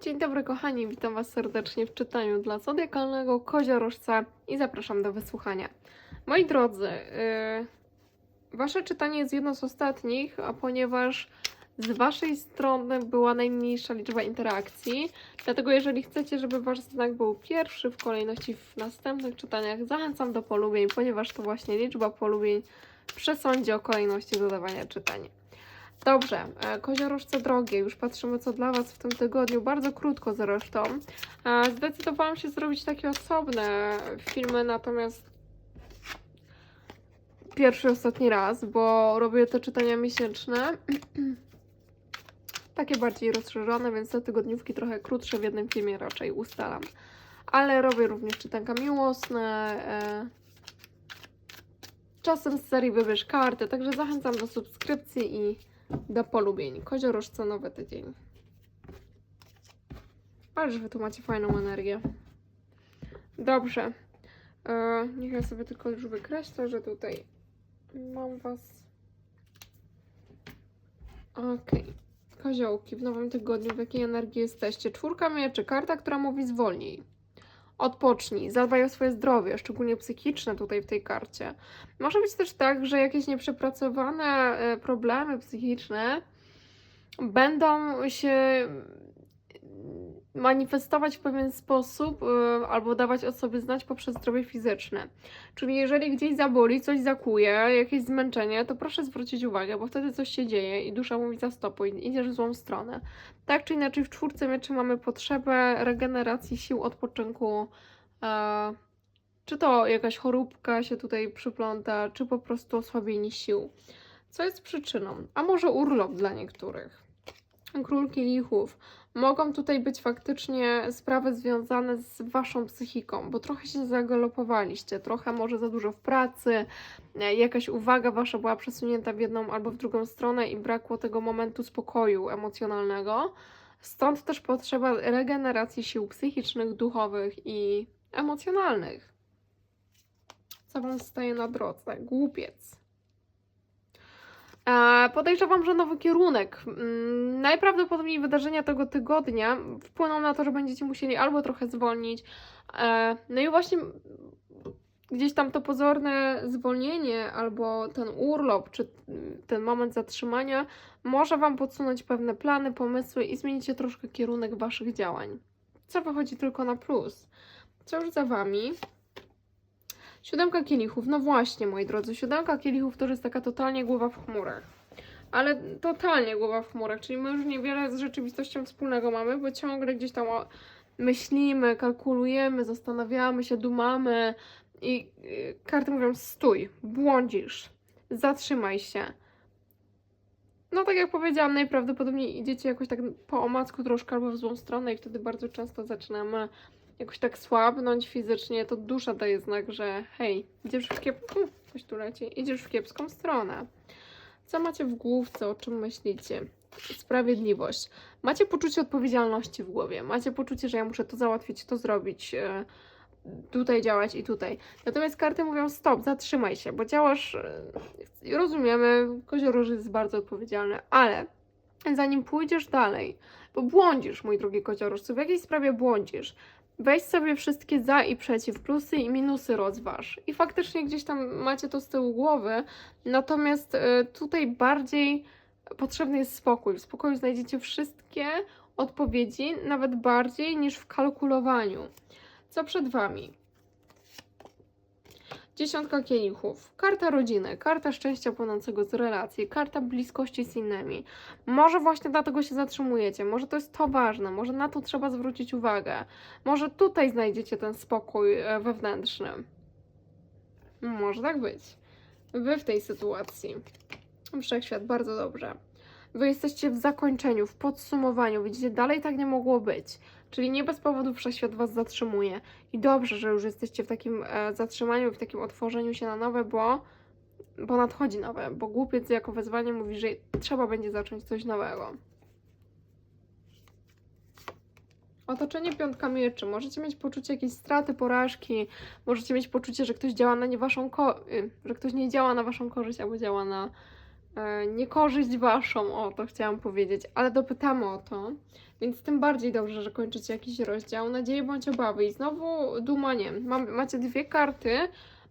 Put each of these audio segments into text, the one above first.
Dzień dobry kochani, witam Was serdecznie w czytaniu dla zodiakalnego koziorożca i zapraszam do wysłuchania. Moi drodzy, yy, Wasze czytanie jest jedno z ostatnich, a ponieważ z Waszej strony była najmniejsza liczba interakcji, dlatego jeżeli chcecie, żeby Wasz znak był pierwszy w kolejności w następnych czytaniach, zachęcam do polubień, ponieważ to właśnie liczba polubień przesądzi o kolejności dodawania czytań. Dobrze, e, koziorożce drogie, już patrzymy co dla Was w tym tygodniu, bardzo krótko zresztą. E, Zdecydowałam się zrobić takie osobne filmy, natomiast pierwszy, ostatni raz, bo robię te czytania miesięczne. Takie bardziej rozszerzone, więc te tygodniówki trochę krótsze w jednym filmie raczej ustalam. Ale robię również czytanka miłosne. E, czasem z serii wybierz karty, także zachęcam do subskrypcji i do polubień. Koziorożce nowy tydzień. Ależ wy tu macie fajną energię. Dobrze. E, niech ja sobie tylko już wykreślę, że tutaj mam was. Okej. Koziołki, w nowym tygodniu w jakiej energii jesteście? Czwórka mieczy, karta, która mówi zwolnij. Odpocznij, zadbaj o swoje zdrowie, szczególnie psychiczne tutaj w tej karcie. Może być też tak, że jakieś nieprzepracowane e, problemy psychiczne będą się manifestować w pewien sposób e, albo dawać o sobie znać poprzez zdrowie fizyczne. Czyli jeżeli gdzieś zaboli, coś zakuje, jakieś zmęczenie, to proszę zwrócić uwagę, bo wtedy coś się dzieje i dusza mówi zastopuj, idziesz w złą stronę. Tak czy inaczej w czwórce mieczy mamy potrzebę regeneracji sił, odpoczynku, e, czy to jakaś choróbka się tutaj przypląta, czy po prostu osłabienie sił. Co jest przyczyną? A może urlop dla niektórych? Król kielichów. Mogą tutaj być faktycznie sprawy związane z waszą psychiką, bo trochę się zagalopowaliście, trochę może za dużo w pracy, e, jakaś uwaga wasza była przesunięta w jedną albo w drugą stronę i brakło tego momentu spokoju emocjonalnego. Stąd też potrzeba regeneracji sił psychicznych, duchowych i emocjonalnych. Co wam staje na drodze? Głupiec. Podejrzewam, że nowy kierunek. Mm, Najprawdopodobniej wydarzenia tego tygodnia wpłyną na to, że będziecie musieli albo trochę zwolnić. e, No i właśnie gdzieś tam to pozorne zwolnienie, albo ten urlop, czy ten moment zatrzymania może Wam podsunąć pewne plany, pomysły i zmienicie troszkę kierunek Waszych działań. Co wychodzi tylko na plus. Co już za Wami? Siódemka kielichów, no właśnie, moi drodzy, siódemka kielichów to jest taka totalnie głowa w chmurach. Ale totalnie głowa w chmurach, czyli my już niewiele z rzeczywistością wspólnego mamy, bo ciągle gdzieś tam myślimy, kalkulujemy, zastanawiamy się, dumamy i y, karty mówią stój, błądzisz, zatrzymaj się. No tak jak powiedziałam, najprawdopodobniej idziecie jakoś tak po omacku troszkę albo w złą stronę i wtedy bardzo często zaczynamy jakoś tak słabnąć fizycznie, to dusza daje znak, że hej, idziesz w kiep... U, coś tu leci. Idziesz w kiepską stronę. Co macie w główce, o czym myślicie? Sprawiedliwość. Macie poczucie odpowiedzialności w głowie. Macie poczucie, że ja muszę to załatwić, to zrobić, e, tutaj działać i tutaj. Natomiast karty mówią stop, zatrzymaj się, bo działasz, e, rozumiemy, kozioroż jest bardzo odpowiedzialny, ale zanim pójdziesz dalej, bo błądzisz, mój drogi koziorożcu, w jakiej sprawie błądzisz, Weź sobie wszystkie za i przeciw, plusy i minusy rozważ. I faktycznie gdzieś tam macie to z tyłu głowy, natomiast y, tutaj bardziej potrzebny jest spokój. W spokoju znajdziecie wszystkie odpowiedzi, nawet bardziej niż w kalkulowaniu. Co przed Wami? Dziesiątka kielichów, karta rodziny, karta szczęścia płynącego z relacji, karta bliskości z innymi. Może właśnie dlatego się zatrzymujecie, może to jest to ważne, może na to trzeba zwrócić uwagę. Może tutaj znajdziecie ten spokój e, wewnętrzny. Może tak być. Wy w tej sytuacji. Wszechświat, bardzo dobrze. Wy jesteście w zakończeniu, w podsumowaniu. Widzicie, dalej tak nie mogło być. Czyli nie bez powodu wszechświat was zatrzymuje. I dobrze, że już jesteście w takim e, zatrzymaniu, w takim otworzeniu się na nowe, bo, bo nadchodzi nowe. Bo głupiec jako wezwanie mówi, że trzeba będzie zacząć coś nowego. Otoczenie piątka mieczy. Możecie mieć poczucie jakiejś straty, porażki. Możecie mieć poczucie, że ktoś działa na nie waszą y, że ktoś nie działa na waszą korzyść albo działa na niekorzyść waszą, o to chciałam powiedzieć, ale dopytamy o to. Więc tym bardziej dobrze, że kończycie jakiś rozdział. Nadzieję bądź obawy. I znowu dumanie. Mam, macie dwie karty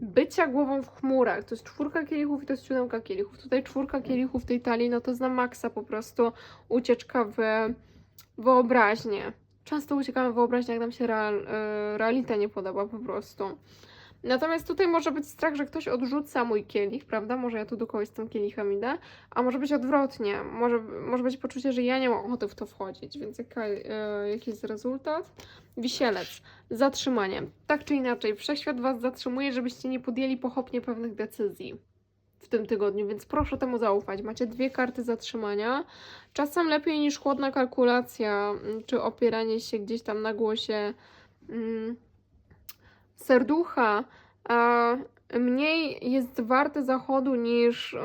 bycia głową w chmurach. To jest czwórka kielichów i to jest siódemka kielichów. Tutaj czwórka kielichów tej talii, no to jest na maksa po prostu ucieczka w wyobraźnię. Często uciekamy w wyobraźnię, jak nam się real, e, realita nie podoba po prostu. Natomiast tutaj może być strach, że ktoś odrzuca mój kielich, prawda? Może ja tu do kogoś z tym kielichem idę, a może być odwrotnie. Może, może być poczucie, że ja nie mam ochoty w to wchodzić, więc jaka, e, jaki jest rezultat? Wisielec, zatrzymanie. Tak czy inaczej, wszechświat Was zatrzymuje, żebyście nie podjęli pochopnie pewnych decyzji w tym tygodniu, więc proszę temu zaufać. Macie dwie karty zatrzymania. Czasem lepiej niż chłodna kalkulacja, mm, czy opieranie się gdzieś tam na głosie. Mm, serducha mniej jest warte zachodu niż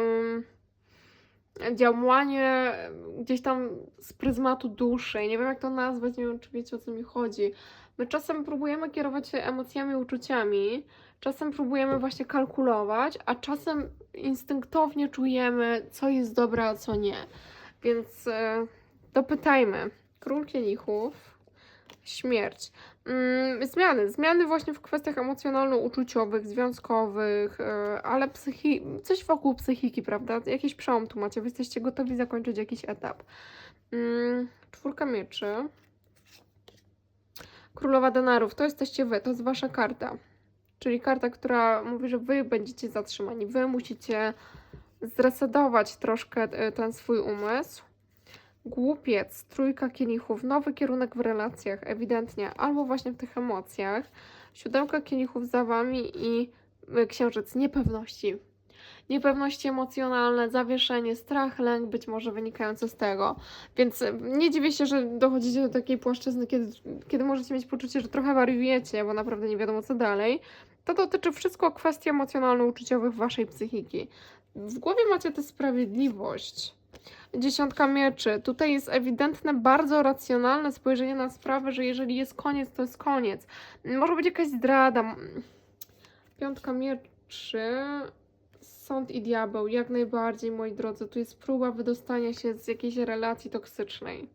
działanie gdzieś tam z pryzmatu duszy. Nie wiem jak to nazwać, nie wiem czy wiecie o co mi chodzi. My czasem próbujemy kierować się emocjami, uczuciami, czasem próbujemy właśnie kalkulować, a czasem instynktownie czujemy, co jest dobre, a co nie. Więc e, dopytajmy. Król kielichów, śmierć. Mm, zmiany, zmiany właśnie w kwestiach emocjonalno-uczuciowych, związkowych, yy, ale psychi coś wokół psychiki, prawda? Jakiś przełom tu macie, wy jesteście gotowi zakończyć jakiś etap. Yy, czwórka mieczy. Królowa denarów, to jesteście wy, to jest wasza karta. Czyli karta, która mówi, że wy będziecie zatrzymani, wy musicie zresetować troszkę e, ten swój umysł. Głupiec, trójka kielichów, nowy kierunek w relacjach, ewidentnie, albo właśnie w tych emocjach. Siódemka kielichów za wami i y, księżyc niepewności. Niepewności emocjonalne, zawieszenie, strach, lęk, być może wynikające z tego. Więc y, nie dziwię się, że dochodzicie do takiej płaszczyzny, kiedy, kiedy możecie mieć poczucie, że trochę wariujecie, bo naprawdę nie wiadomo co dalej. To dotyczy wszystko kwestii emocjonalno-uczuciowych waszej psychiki. W głowie macie tę sprawiedliwość dziesiątka mieczy. Tutaj jest ewidentne, bardzo racjonalne spojrzenie na sprawę, że jeżeli jest koniec, to jest koniec. Może być jakaś zdrada. Piątka mieczy. Sąd i diabeł, jak najbardziej, moi drodzy. Tu jest próba wydostania się z jakiejś relacji toksycznej.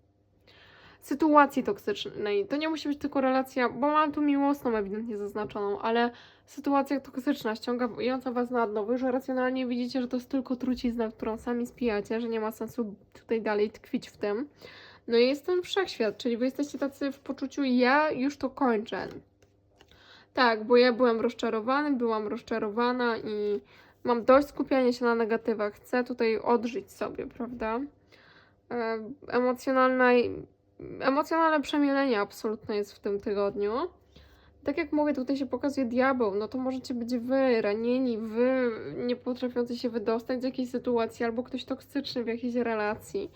Sytuacji toksycznej. To nie musi być tylko relacja, bo mam tu miłosną ewidentnie zaznaczoną, ale sytuacja toksyczna, ściągająca was na dno. Wy już racjonalnie widzicie, że to jest tylko trucizna, którą sami spijacie, że nie ma sensu tutaj dalej tkwić w tym. No i jest ten wszechświat, czyli wy jesteście tacy w poczuciu, ja już to kończę. Tak, bo ja byłem rozczarowany, byłam rozczarowana i mam dość skupiania się na negatywach. Chcę tutaj odżyć sobie, prawda? E, emocjonalna, emocjonalne przemielenie absolutne jest w tym tygodniu tak jak mówię, tutaj się pokazuje diabeł, no to możecie być wy ranieni, wy nie potrafiący się wydostać z jakiejś sytuacji, albo ktoś toksyczny w jakiejś relacji.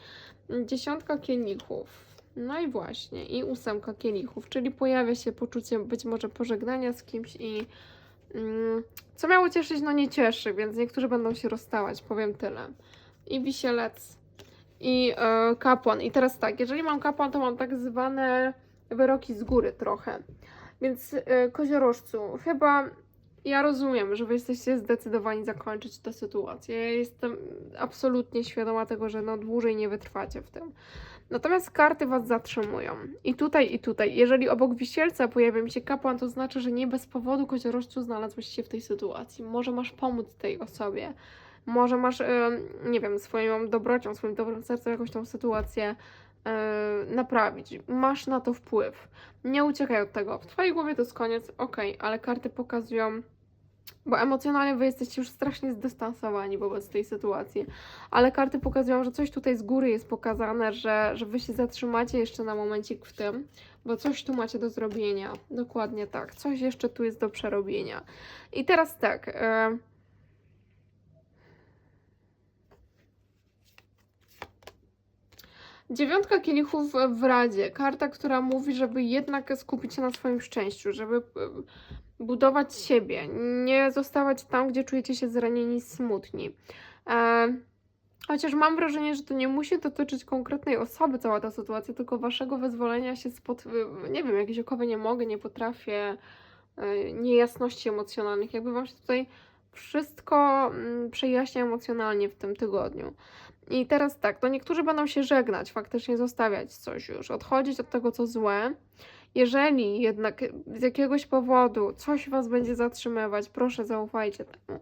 Dziesiątka kielichów. No i właśnie, i ósemka kielichów, czyli pojawia się poczucie być może pożegnania z kimś i mm, co miało cieszyć, no nie cieszy, więc niektórzy będą się rozstawać, powiem tyle. I wisielec, i e, kapłan. I teraz tak, jeżeli mam kapłan, to mam tak zwane wyroki z góry trochę. Więc yy, koziorożcu, chyba ja rozumiem, że wy jesteście zdecydowani zakończyć tę sytuację. Ja jestem absolutnie świadoma tego, że no dłużej nie wytrwacie w tym. Natomiast karty was zatrzymują. I tutaj, i tutaj. Jeżeli obok wisielca pojawia się kapłan, to znaczy, że nie bez powodu koziorożcu znalazłeś się w tej sytuacji. Może masz pomóc tej osobie. Może masz, yy, nie wiem, swoją dobrocią, swoim dobrym sercem jakąś tą sytuację yy, naprawić. Masz na to wpływ. Nie uciekaj od tego. W Twojej głowie to jest koniec, ok, ale karty pokazują, bo emocjonalnie Wy jesteście już strasznie zdystansowani wobec tej sytuacji, ale karty pokazują, że coś tutaj z góry jest pokazane, że, że Wy się zatrzymacie jeszcze na momencik w tym, bo coś tu macie do zrobienia. Dokładnie tak. Coś jeszcze tu jest do przerobienia. I teraz tak. Yy, Dziewiątka kielichów w Radzie. Karta, która mówi, żeby jednak skupić się na swoim szczęściu, żeby e, budować siebie, nie zostawać tam, gdzie czujecie się zranieni, smutni. E, chociaż mam wrażenie, że to nie musi dotyczyć konkretnej osoby, cała ta sytuacja, tylko waszego wyzwolenia się spod, e, nie wiem, jakieś okowy nie mogę, nie potrafię, e, niejasności emocjonalnych. Jakby wam się tutaj wszystko mm, przejaśnia emocjonalnie w tym tygodniu. I teraz tak, to niektórzy będą się żegnać, faktycznie zostawiać coś już, odchodzić od tego, co złe. Jeżeli jednak z jakiegoś powodu coś was będzie zatrzymywać, proszę zaufajcie temu.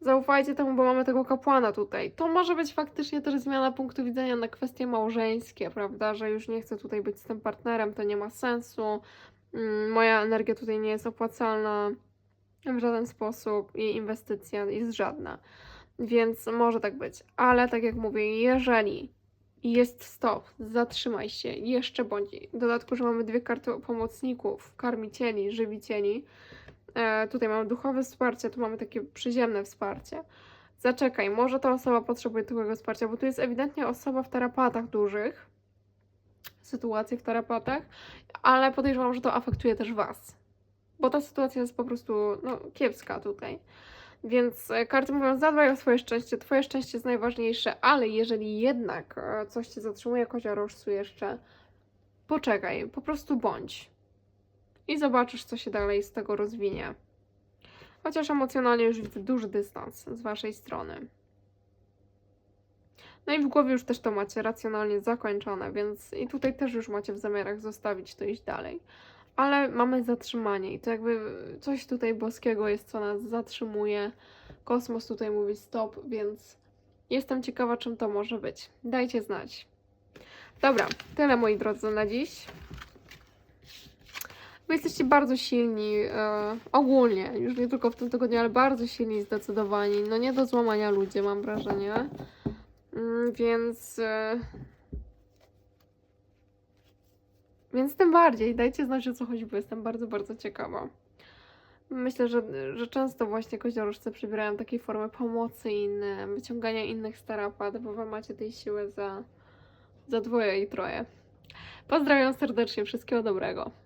Zaufajcie temu, bo mamy tego kapłana tutaj. To może być faktycznie też zmiana punktu widzenia na kwestie małżeńskie, prawda? Że już nie chcę tutaj być z tym partnerem, to nie ma sensu. Mm, Moja energia tutaj nie jest opłacalna w żaden sposób i inwestycja jest żadna. Więc może tak być. Ale tak jak mówię, jeżeli jest stop, zatrzymaj się, jeszcze bądź. W dodatku, że mamy dwie karty pomocników, karmicieli, żywicieli. E, tutaj mamy duchowe wsparcie, tu mamy takie przyziemne wsparcie. Zaczekaj, może ta osoba potrzebuje takiego wsparcia, bo tu jest ewidentnie osoba w tarapatach dużych, sytuacje w tarapatach, ale podejrzewam, że to afektuje też Was, bo ta sytuacja jest po prostu no, kiepska tutaj. Więc e, karty mówią, zadbaj o swoje szczęście, twoje szczęście jest najważniejsze, ale jeżeli jednak e, coś cię zatrzymuje, koziorożcu jeszcze, poczekaj, po prostu bądź. I zobaczysz, co się dalej z tego rozwinie. Chociaż emocjonalnie już widzę duży dystans z waszej strony. No i w głowie już też to macie racjonalnie zakończone, więc i tutaj też już macie w zamiarach zostawić to iść dalej. Ale mamy zatrzymanie i to jakby coś tutaj boskiego jest, co nas zatrzymuje. Kosmos tutaj mówi stop, więc jestem ciekawa, czym to może być. Dajcie znać. Dobra, tyle moi drodzy na dziś. Wy jesteście bardzo silni, e, ogólnie, już nie tylko w tym tygodniu, ale bardzo silni i zdecydowani. No nie do złamania ludzie, mam wrażenie. Mm, więc. E, więc tym bardziej dajcie znać o co chodzi, bo jestem bardzo, bardzo ciekawa. Myślę, że, że często właśnie koziorożce przybierają takiej formy pomocy innym, wyciągania innych z tarapat, bo wy macie tej siły za, za dwoje i troje. Pozdrawiam serdecznie, wszystkiego dobrego.